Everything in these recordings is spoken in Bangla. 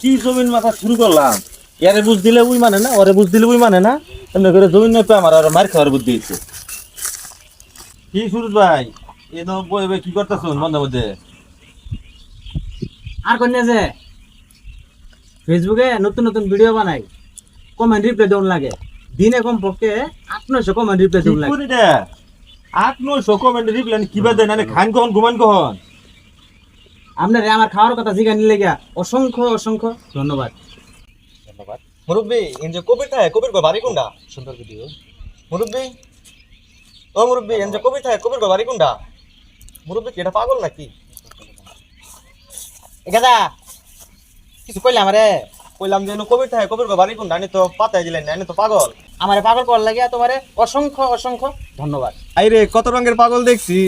কি জমিন মাথা শুরু করলাম? এরে বুঝ দিলে উই মানে না ওরে বুঝ দিলে উই মানে না? এমনি করে জমিন নেপে আমার আর মার খাওয়ার বুদ্ধি হচ্ছে কি সুরজ ভাই? এ তো বই কি করতেছ মধ্যে মধ্যে? আর কন্যা যে? ফেসবুকে নতুন নতুন ভিডিও বানাই। কমেন্ট রিপ্লাই দেউন লাগে। দিনে কমপক্ষে আট নয়শো কমেন্ট রিপ্লাই দেউন লাগে আট নয়শো কমেন্ট রিপ্লাই কিবা দেয়? না খান কখন ঘুমান কখন? আপনার আমার খাওয়ার কথা জিজ্ঞাসা নিলে গিয়া। অসংখ্য অসংখ্য ধন্যবাদ। ধন্যবাদ। মুরব্বী এনজে কবির থাকে কবির গো বাড়ি কোনটা সুন্দর ভিডিও মুরব্বী ও মুরব্বী এনজে কবির থাকে কবির গো বাড়ি কোনটা মুরব্বী কি এটা পাগল নাকি? গাদা কিছু কইলে আমারে? কইলাম যে কবির থাকে কবির গো বাড়ি কোনটা আমি তো পাতায় দিলেন না আমি তো পাগল। আমারে পাগল করার লাগিয়া তোমারে অসংখ্য অসংখ্য ধন্যবাদ। আইরে কত রঙের পাগল দেখছি।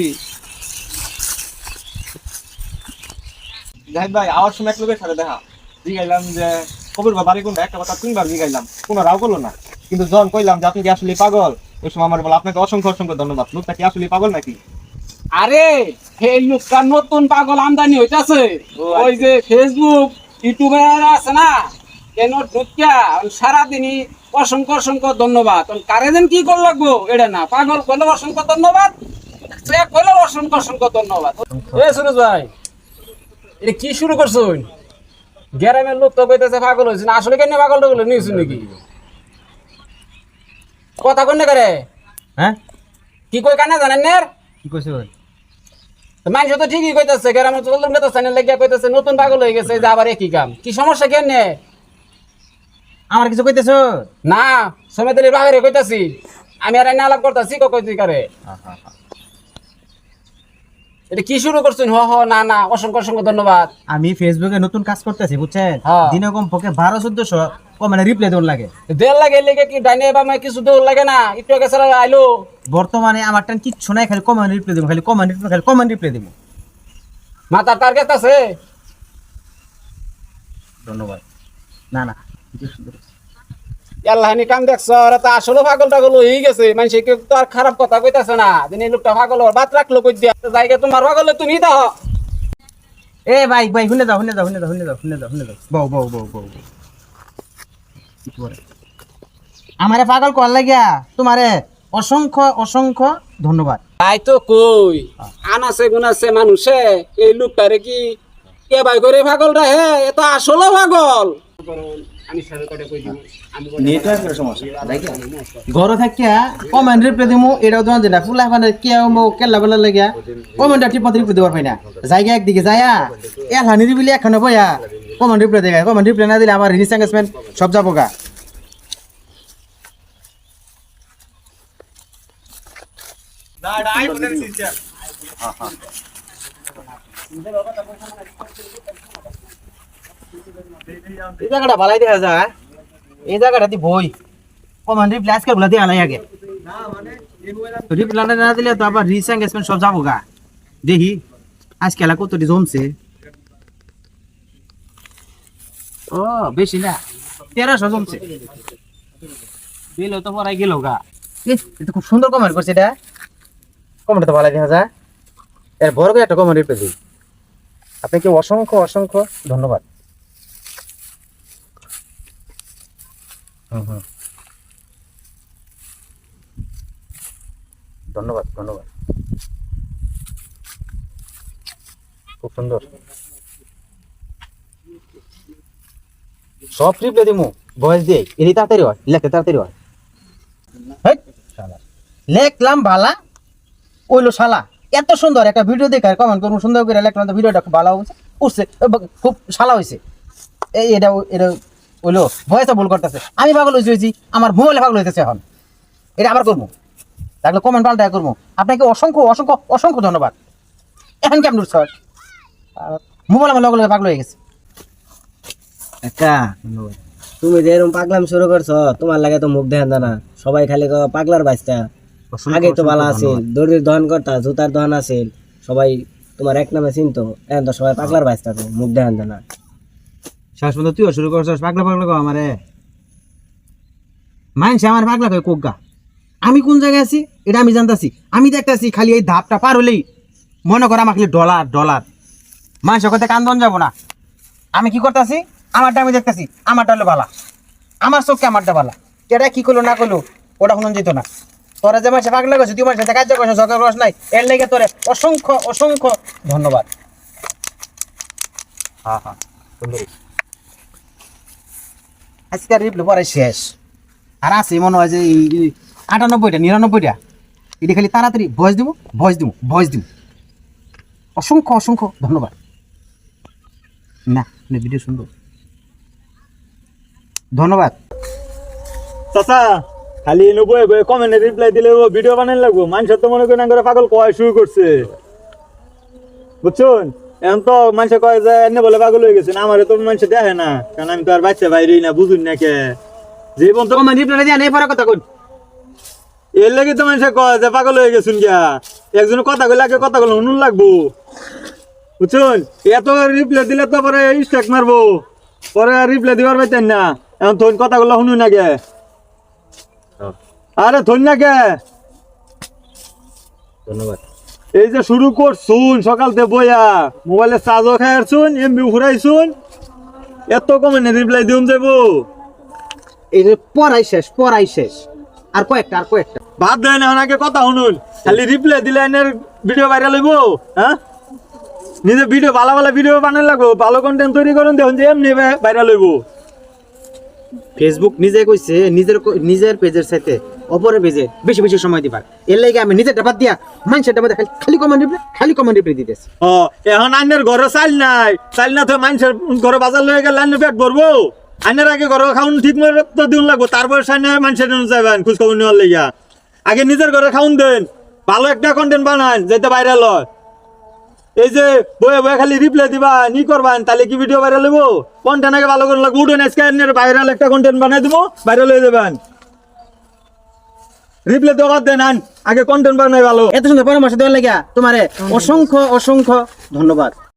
জাহিদ ভাই আওয়াজ শুনে এক লোকের সাথে দেখা। জিগাইলাম যে কবির গো বাড়ি কোনটা? একটা কথা তিনবার জিগাইলাম। কোনো রাও করল না। কিন্তু যখন কইলাম যে আপনি কি আসলে পাগল? ওই সময় আমার বলে আপনাকে অসংখ্য অসংখ্য ধন্যবাদ। লোকটা কি আসলে পাগল নাকি? আরে এই লোকটা নতুন পাগল আমদানি হইতাছে। ওই যে ফেসবুক ইউটিউবার আছে না কেন ঢুকিয়া সারাদিনই অসংখ্য অসংখ্য ধন্যবাদ। কারে যেন কি কর লাগবো এটা না পাগল করলে অসংখ্য ধন্যবাদ চেক করলে অসংখ্য অসংখ্য ধন্যবাদ। এ সুরজ ভাই এটা কি শুরু করছ গ্রামের লোক তো কইতেছে পাগল হয়েছে। না আসলে কেন পাগল টাগল নিয়েছুন নাকি কথা কন্যা করে? হ্যাঁ? কি কই কানে জানেন না? কি কইছো মানুষ তো ঠিকই কইতাছে গ্রামের চলন কইতাছে না লেগে কইতাছে নতুন পাগল হয়ে গেছে যে আবার একই কাম। কি সমস্যা কেন নে আমার কিছু কইতেছো? না সমেতলির বাহিরে কইতাছি। আমি আর এনে আলাপ করতাছি কো কইতে করে? এটা কি শুরু করছেন? হ হ না না অসংখ্য অসংখ্য ধন্যবাদ। আমি ফেসবুকে নতুন কাজ করতেছি বুঝছেন। দিনে কমপক্ষে বারো চোদ্দশো কমেন্ট রিপ্লাই দেউন লাগে। দেড় লাগে লেগে কি ডাইনে বামে কিছু দৌড় লাগে না? একটু আগে সারা আইলো। বর্তমানে আমার টান কিচ্ছু নাই খালি কমেন্ট রিপ্লাই দেবো খালি কমেন্ট রিপ্লাই খালি কমেন্ট রিপ্লাই দেবো। মাথার টার্গেট আছে? ধন্যবাদ। না না আল্লাহ নি কাম দেখছ? তা আসলে পাগল টাগল হয়ে গেছে। মানুষ কেউ তো আর খারাপ কথা কইতাছে না। দিন এই লোকটা পাগল বাদ রাখল কই দিয়া? জায়গা তোমার পাগল তুমি দাও। এ ভাই ভাই শুনে যাও শুনে যাও শুনে যাও শুনে যাও শুনে যাও শুনে যাও। বউ বউ বউ বউ। আমারে পাগল কর লাগিয়া তোমারে অসংখ্য অসংখ্য ধন্যবাদ। তাই তো কই? আনাছে গুনাছে মানুষে। এই লোকটারে কি কে ভাই করে পাগল রে হে এ তো আসলে পাগল। আমি সাথে কটা কই দিব আমি নেটওয়ার্কের সমস্যা ঘরে থাকিয়া কমেন্ট রিপ্লাই দিমু এটাও তোমার যেটা ফুলা মানে কে মো কেলা বেলা লাগিয়া কমেন্ট ঠিক মতো রিপ্লাই দেওয়ার পাই না। জায়গা একদিকে যায়া এলা নিরিবিলি এখানে বয়া কমেন্ট রিপ্লাই দেয় কমেন্ট রিপ্লাই না দিলে আমার রিলিজ এঙ্গেজমেন্ট সব যাব গা এই জায়গাটা ভালাই দেখা যায় এই জায়গাটা দি বই। কমেন্ট রিপ্লাই আজকে বলে দিয়ে আলাই আগে। না দিলে তো আবার সব যাব গা। দেখি এলা কতটি জমছে। ও, বেশি না, তেরোশো জমছে। তো পড়াই গেল গা। এটা খুব সুন্দর কমেন্ট করছে এটা। কমেন্ট তো ভালো দেখা যায়। এর বড় করে একটা কমেন্ট রিপ্লাই দিই। আপনাকে অসংখ্য অসংখ্য ধন্যবাদ। ধন্যবাদ ধন্যবাদ। খুব সুন্দর। সব রিপ্লাই দিমু ভয়েস দিয়ে। এটি তাড়াতাড়ি হয় লেখতে তাড়াতাড়ি হয়। লেখলাম বালা, ওইলো শালা। এত সুন্দর একটা ভিডিও দেখে কমেন্ট করব, সুন্দর করে লেখলাম ভিডিওটা খুব ভালো হয়েছে, উঠছে, খুব শালা হয়েছে। এই, এটা এটা ওইলো ভয়েসটা ভুল করতেছে। আমি পাগল হয়েছি হয়েছি আমার মোবাইলে পাগল হইতেছে এখন। এটা আবার করব? তাহলে কমেন্ট পাল্টা করব। আপনাকে অসংখ্য অসংখ্য অসংখ্য ধন্যবাদ। এখন কেমন স্যার মোবাইল আমার লগে লগে পাগল হয়ে গেছে। একা তুমি যে এরকম পাগলাম শুরু করছ তোমার লাগে তো মুখ দেখান না সবাই খালি পাগলার বাচ্চা। আগে তো ভালো আছিল দড়ির দহন করতা জুতার দহন আছিল। সবাই তোমার এক নামে চিনতো এখন তো সবাই পাগলার বাচ্চা তো মুখ দেখান না শেষ পর্যন্ত তুইও শুরু করছিস পাগলা পাগলা কো আমারে। মানছে আমার পাগলা কয় কোগা? আমি কোন জায়গায় আছি? এটা আমি জানতাছি। আমি দেখতাছি খালি এই ধাপটা পার হলেই মনে কর খালি ডলার ডলার। মানুষের কথা কান্দন যাব না। আমি কি করতেছি? আমারটা আমি দেখতেছি, আমারটা হলো বালা। আমার চোখকে আমারটা বালা। এটা কি করল, না করল, ওটা শুনুন যেত না। তোরা যে মাসে পাগলা করছে তুই মাসে কাজ করছ সরকার রস নাই, এর লেগে তোরে অসংখ্য অসংখ্য ধন্যবাদ। হ্যাঁ হ্যাঁ আজকের রিপ্লে পরে শেষ। আর আছে, মনে হয় যে এই আটানব্বইটা, নিরানব্বইটা। এটা খালি তাড়াতাড়ি ভয়েস দিব ভয়েস দিব ভয়েস দিব। অসংখ্য অসংখ্য ধন্যবাদ। না ভিডিও সুন্দর ধন্যবাদ। চাচা, খালি এনে বয়ে বয়ে কমেন্টে রিপ্লাই দিলে ও ভিডিও বানাই লাগবো। মানুষের তো মনে করেন করে পাগল কয় শুরু করছে। বুঝছেন? এখন তো মানুষে কয় যে এনে বলে পাগল হয়ে গেছেন আমারে তো মানুষে দেখে না। কারণ আমি তো আর বাচ্চা বাইরে না বুঝুন না কে। জীবন তো তোমার রিপ্লাই দিয়ে নেই পরে কথা কই এর লাগে তো মানুষে কয় যে পাগল হয়ে গেছেন গিয়া। একজন কথা কইলে আগে কথা কইলে শুনুন লাগবো। বুঝছেন? এত রিপ্লাই দিলে তো পরে মারবো। পরে রিপ্লাই দিবার পাইতেন না। এখন তোর কথাগুলো শুনুন না গে আরে না কে। ধন্যবাদ। এই যে শুরু করছুন সকাল থেকে বইয়া। মোবাইলে চার্জও খাই আসছুন এমবি ঘুরাইছুন। এত কমে নে রিপ্লাই দিউন যাব এই যে পড়াই শেষ পড়াই শেষ। আর কয়েকটা আর কয়েকটা। বাদ দেয় না ওনাকে কথা শুনুন। খালি রিপ্লাই দিলে এনের ভিডিও ভাইরাল হইব হ্যাঁ? নিজে ভিডিও ভালো ভালো ভিডিও বানাই লাগবো ভালো কন্টেন্ট তৈরি করুন দেখুন যে এমনি ভাইরাল হইব। ফেসবুক নিজে কইছে, নিজের নিজের পেজের সাথে অপরের পেজে বেশি বেশি সময় দিবার। এর লাগে আমি নিজেরটা বাদ দিয়া মানুষেরটা মধ্যে খালি খালি কমেন্ট রিপ্লাই খালি কমেন্ট রিপ্লাই দিতেছি। ও, এখন আইনের ঘরে চাল নাই। চাল না তো মানুষের ঘরে বাজার লয়ে গেলে আইনের পেট ভরবো। আইনের আগে ঘরে খাউন ঠিক মতো তো দিন লাগবো। তারপর সাইনে মানুষের যাবেন খোঁজ খবর নেওয়ার লেগা আগে নিজের ঘরে খাউন দেন। ভালো একটা কন্টেন্ট বানান যাতে ভাইরাল হয় এই যে বয়ে বয়ে খালি রিপ্লাই দিবা নি করবান তাহলে কি ভিডিও ভাইরাল হইব? কন্টেন্ট আগে ভালো করে লাগবো উঠেন আজকে ভাইরাল একটা কন্টেন্ট বানাই দেবো ভাইরাল হয়ে যাবেন। রিপ্লাই তো বাদ দেন আন আগে কন্টেন্ট বানাই ভালো। এত সুন্দর পরামর্শ দেওয়ার লাগে তোমারে অসংখ্য অসংখ্য ধন্যবাদ।